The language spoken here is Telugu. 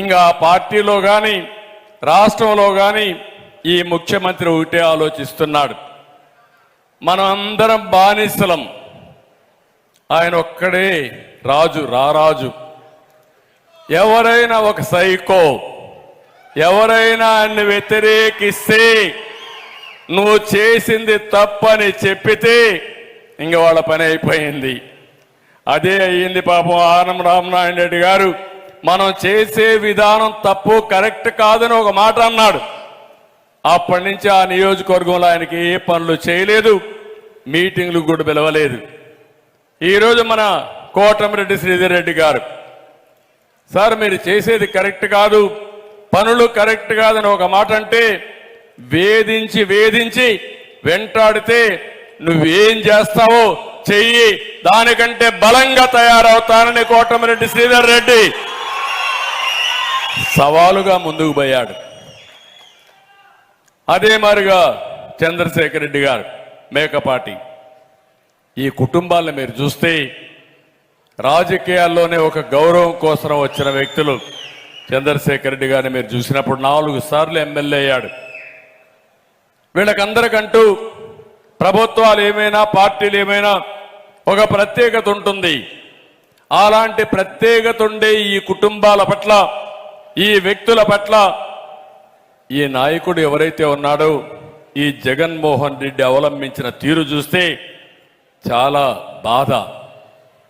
ఇంకా పార్టీలో కానీ రాష్ట్రంలో కానీ ఈ ముఖ్యమంత్రి ఒకటే ఆలోచిస్తున్నాడు. మనం అందరం బానిసలం. ఆయన ఒక్కడే రాజు రారాజు ఎవరైనా ఒక సైకో. ఎవరైనా ఆయన్ని వ్యతిరేకిస్తే నువ్వు చేసింది తప్పని చెప్పితే ఇంక వాళ్ళ పని అయిపోయింది. అదే అయ్యింది పాపం ఆనం రామనారాయణ రెడ్డి గారు. మనం చేసే విధానం తప్పు కరెక్ట్ కాదని ఒక మాట అన్నాడు. అప్పటి నుంచి ఆ నియోజకవర్గంలో ఆయనకి ఏ పనులు చేయలేదు మీటింగ్లు కూడా పిలవలేదు. ఈరోజు మన కోటమిరెడ్డి శ్రీధర్ రెడ్డి గారు సార్ మీరు చేసేది కరెక్ట్ కాదు పనులు కరెక్ట్ కాదని ఒక మాట అంటే వేధించి వేధించి వెంటాడితే నువ్వేం చేస్తావో చెయ్యి దానికంటే బలంగా తయారవుతానని కోటమిరెడ్డి శ్రీధర్ రెడ్డి. సవాలుగా ముందుకు పోయాడు. అదే మారిగా చంద్రశేఖర్ రెడ్డి గారు మేకపాటి ఈ కుటుంబాలను మీరు చూస్తే రాజకీయాల్లోనే ఒక గౌరవం కోసం వచ్చిన వ్యక్తులు చంద్రశేఖర్ రెడ్డి గారిని మీరు చూసినప్పుడు నాలుగు సార్లు ఎమ్మెల్యే అయ్యాడు. వీళ్ళకందరికంటూ ప్రభుత్వాలు ఏమైనా పార్టీలు ఏమైనా ఒక ప్రత్యేకత ఉంటుంది. అలాంటి ప్రత్యేకత ఉండే ఈ కుటుంబాల పట్ల ఈ వ్యక్తుల పట్ల ఈ నాయకుడు ఎవరైతే ఉన్నాడో ఈ జగన్మోహన్ రెడ్డి అవలంబించిన తీరు చూస్తే చాలా బాధ.